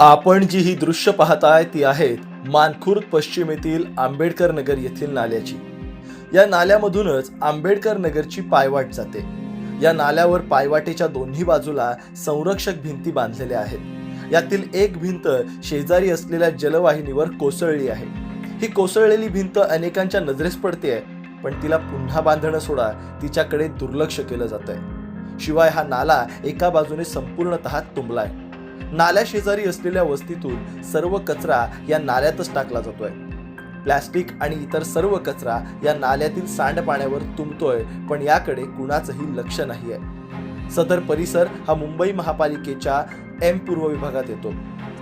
आपण जी ही दृश्य पाहताय ती आहेत मानखुर्द पश्चिमेतील आंबेडकर नगर येथील नाल्याची. या नाल्यामधूनच आंबेडकर नगरची पायवाट जाते. या नाल्यावर पायवाटेच्या दोन्ही बाजूला संरक्षक भिंती बांधलेल्या आहेत. यातील एक भिंत शेजारी असलेल्या जलवाहिनीवर कोसळली आहे. ही कोसळलेली भिंत अनेकांच्या नजरेस पडते आहे पण तिला पुन्हा बांधणं सोडा तिच्याकडे दुर्लक्ष केलं जात आहे शिवाय हा नाला एका बाजूने संपूर्णतः तुंबलाय. नाल्याशेजारी असलेल्या वस्तीतून सर्व कचरा या नाल्यातच टाकला जातोय. प्लॅस्टिक आणि इतर सर्व कचरा या नाल्यातील सांडपाण्यावर तुंबतोय पण याकडे कुणाचंही लक्ष नाही आहे सदर परिसर हा मुंबई महापालिकेच्या एम पूर्व विभागात येतो.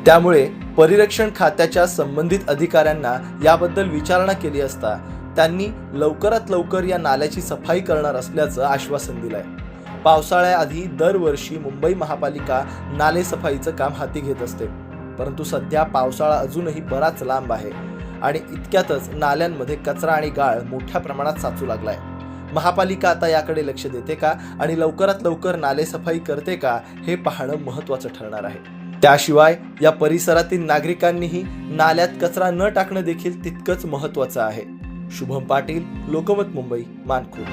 त्यामुळे परिरक्षण खात्याच्या संबंधित अधिकाऱ्यांना याबद्दल विचारणा केली असता त्यांनी लवकरात लवकर या नाल्याची सफाई करणार असल्याचं आश्वासन दिलं आहे पावसाळ्याआधी दरवर्षी मुंबई महापालिका नालेसफाईचं काम हाती घेत असते. परंतु सध्या पावसाळा अजूनही बराच लांब आहे आणि इतक्यातच नाल्यांमध्ये कचरा आणि गाळ मोठ्या प्रमाणात साचू लागलाय. महापालिका आता याकडे लक्ष देते का आणि लवकरात लवकर नालेसफाई करते का हे पाहणं महत्वाचं ठरणार आहे. त्याशिवाय या परिसरातील नागरिकांनीही नाल्यात कचरा न टाकणं देखील तितकंच महत्वाचं आहे. शुभम पाटील लोकमत मुंबई मानखुर्द